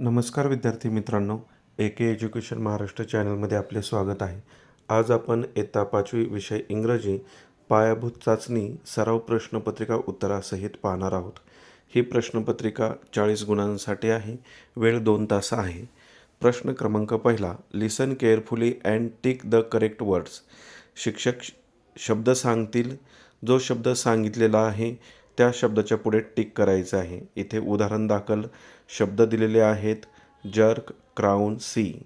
नमस्कार विद्यार्थी मित्रांनो ए के एज्युकेशन महाराष्ट्र चॅनलमध्ये आपले स्वागत आहे. आज आपण इयत्ता पाचवी विषय इंग्रजी पायाभूत चाचणी सराव प्रश्नपत्रिका उत्तरासहित पाहणार आहोत. ही प्रश्नपत्रिका चाळीस गुणांसाठी आहे वेळ दोन तास आहे. प्रश्न क्रमांक पहिला listen carefully and tick the correct words शिक्षक श- शब्द सांगतील जो शब्द सांगितलेला आहे त्या शब्दाच्या पुढे टिक करायचं आहे. इथे उदाहरण दाखल. शब्द दिलेले आहेत जर्क क्राऊन सी.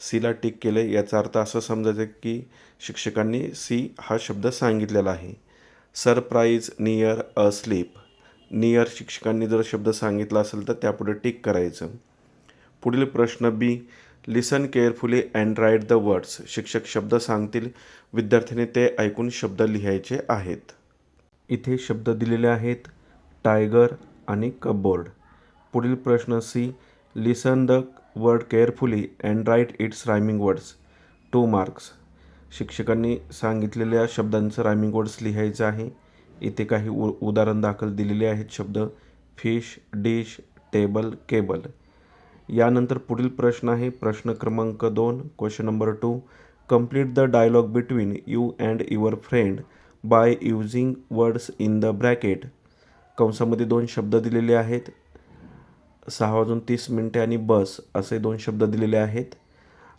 सीला टिक केले. याचा अर्थ असं समजायचं की शिक्षकांनी सी हा शब्द सांगितलेला आहे. Surprise near a sleep near शिक्षकांनी जर शब्द सांगितला असेल तर त्यापुढे टिक करायचं. पुढील प्रश्न B. Listen carefully and write the words. शिक्षक शब्द सांगतील. विद्यार्थ्याने ते ऐकून शब्द लिहायचे आहेत. इथे शब्द दिलेले आहेत टायगर आणि कपबोर्ड. पुढील प्रश्न C listen the word carefully and write its rhyming words two marks शिक्षकांनी सांगितलेल्या शब्दांचं रायमिंग वर्ड्स लिहायचं आहे. इथे काही उ उदाहरण दाखल दिलेले आहेत शब्द. फिश डिश टेबल केबल यानंतर पुढील प्रश्न आहे. प्रश्न क्रमांक दोन question number two complete the dialogue between you and your friend by using words in the bracket कंसामध्ये दोन शब्द दिलेले आहेत. सहा वाजून तीस मिनटे आणि बस असे दोन शब्द दिलेले आहेत.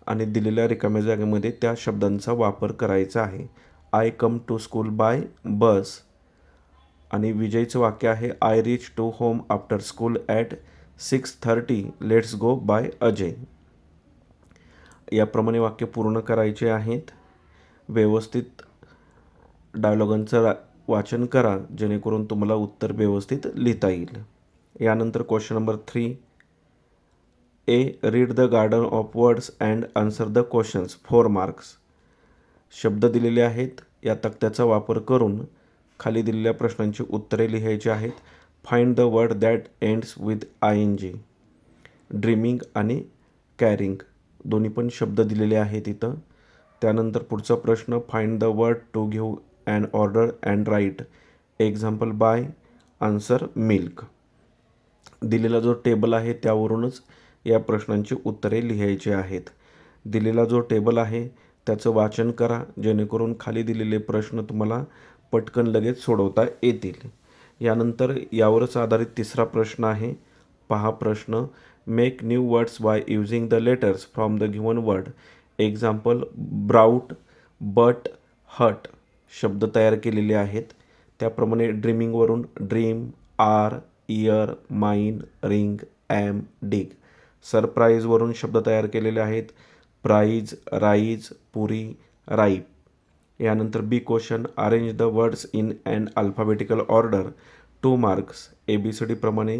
आणि दिलेल्या रिकाम्या जागेमध्ये त्या शब्दांचा वापर करायचा आहे. I come to school by bus आणि विजयचं वाक्य आहे I reach to home after school at six thirty let's go by Ajay याप्रमाणे वाक्य पूर्ण करायचे आहेत. व्यवस्थित डायलॉगांचं रा वाचन करा जेणेकरून तुम्हाला उत्तर व्यवस्थित लिहिता येईल. यानंतर question number three A read the garden of words and answer the questions four marks शब्द दिलेले आहेत या तक्त्याचा वापर करून खाली दिलेल्या प्रश्नांची उत्तरे लिहायची आहेत. Find the word that ends with I N G dreaming आणि कॅरिंग दोन्ही पण शब्द दिलेले आहेत इथं. त्यानंतर पुढचा प्रश्न फाइंड द वर्ड टू घेऊ and order and write. Example by answer milk दिलेला जो टेबल आहे त्यावरूनच या प्रश्नांची उत्तरे लिहायची आहेत. दिलेला जो टेबल आहे त्याचं वाचन करा जेणेकरून खाली दिलेले प्रश्न तुम्हाला पटकन लगेच सोडवता येतील. यानंतर यावरच आधारित तिसरा प्रश्न आहे. पहा प्रश्न. Make new words by using the letters from the given word example brought but hut शब्द तयार केलेले आहेत. त्याप्रमाणे ड्रीमिंगवरून dream are ear mine ring am dig सरप्राईजवरून शब्द तयार केलेले आहेत. Prize rise pure ripe. यानंतर B question arrange the words in and alphabetical order two marks A B C डीप्रमाणे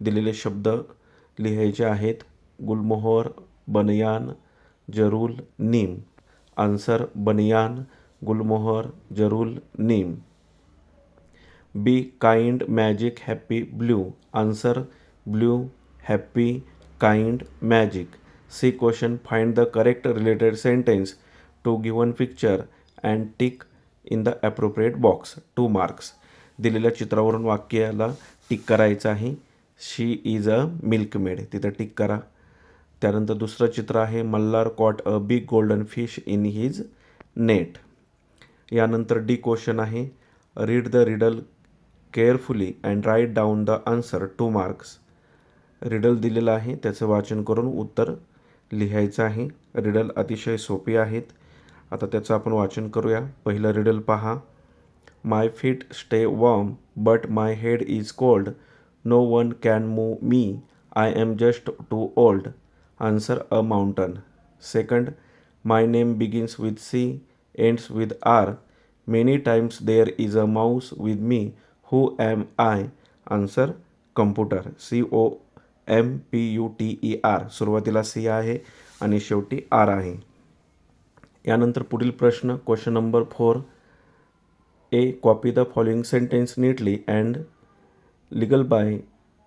दिलेले शब्द लिहायचे आहेत. गुलमोहर बनयान जरूल neem. Answer banyan. Gulmohar jarul neem. B kind magic happy blue. Answer blue happy kind magic. C question find the correct related sentence to given picture and tick in the appropriate box. Two marks. दिलेल्या चित्रावरून वाक्याला tick करायचं आहे. She is a milkmaid. तिथं tick करा. त्यानंतर दुसरं चित्र आहे. Malhar caught a big golden fish in his net. यानंतर डी क्वेश्चन आहे. Read the riddle carefully and write down the answer two marks riddle दिलेलं आहे त्याचं वाचन करून उत्तर लिहायचं आहे. रिडल अतिशय सोपी आहेत. आता त्याचं आपण वाचन करूया. पहिलं रिडल पहा. My feet stay warm but my head is cold no one can move me I am just too old answer a mountain second my name begins with C ends with R many times there is a mouse with me who am I answer computer C O M P U T E R सुरुवातीला C आहे आणि शेवटी R आहे. यानंतर पुढील प्रश्न question number four A copy the following sentence neatly and legal bye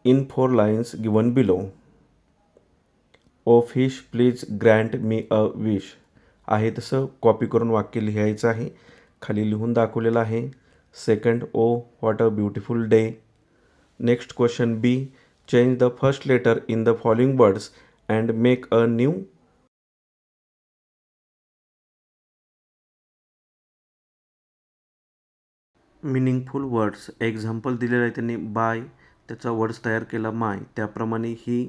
in four lines given below O fish please grant me a wish आहे तसं कॉपी करून वाक्य लिहायचं आहे. खाली लिहून दाखवलेलं आहे. Second O what a beautiful day next question B change the first letter in the following words and make a new meaningful words example दिलेलं आहे त्यांनी बाय त्याचा वर्ड्स तयार केला माय त्याप्रमाणे ही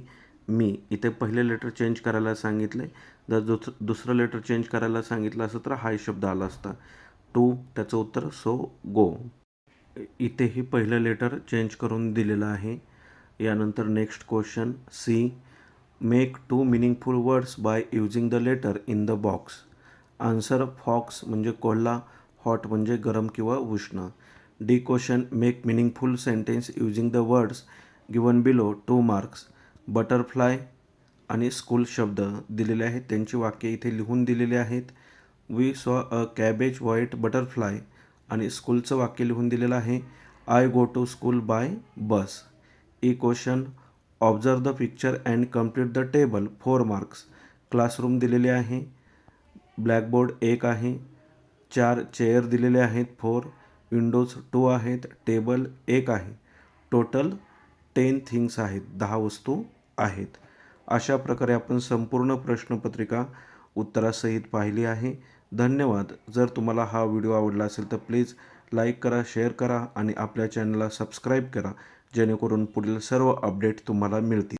मी. इथे पहिले लेटर चेंज करायला सांगितले जर दुस दुसरं लेटर चेंज करायला सांगितलं असं तर हाय शब्द आला असता. टू त्याचं उत्तर सो गो. इथेही पहिलं लेटर चेंज करून दिलेलं आहे. यानंतर next question C make two meaningful words by using the letter in the box answer fox म्हणजे कोल्हा हॉट म्हणजे गरम किंवा उष्ण. D question make meaningful sentence using the words given below two marks butterfly आणि स्कूल शब्द दिलेले आहेत. त्यांची वाक्य इथे लिहून दिलेली आहेत. We saw a cabbage white butterfly आणि स्कूलचं वाक्य लिहून दिलेलं आहे I go to school by bus E question observe the picture and complete the table four marks classroom दिलेले आहे. ब्लॅकबोर्ड एक आहे. चार चेअर दिलेले आहेत. फोर विंडोज टू आहेत. टेबल एक आहे. टोटल टेन थिंग्स आहेत. दहा वस्तू आहेत. अशा प्रकारे आपण संपूर्ण प्रश्नपत्रिका उत्तरासहित पाहिली आहे. धन्यवाद. जर तुम्हाला हा व्हिडिओ आवडला असेल तर प्लीज लाईक करा शेअर करा आणि आपल्या चॅनलला सबस्क्राईब करा जेणेकरून पुढील सर्व अपडेट तुम्हाला मिळतील.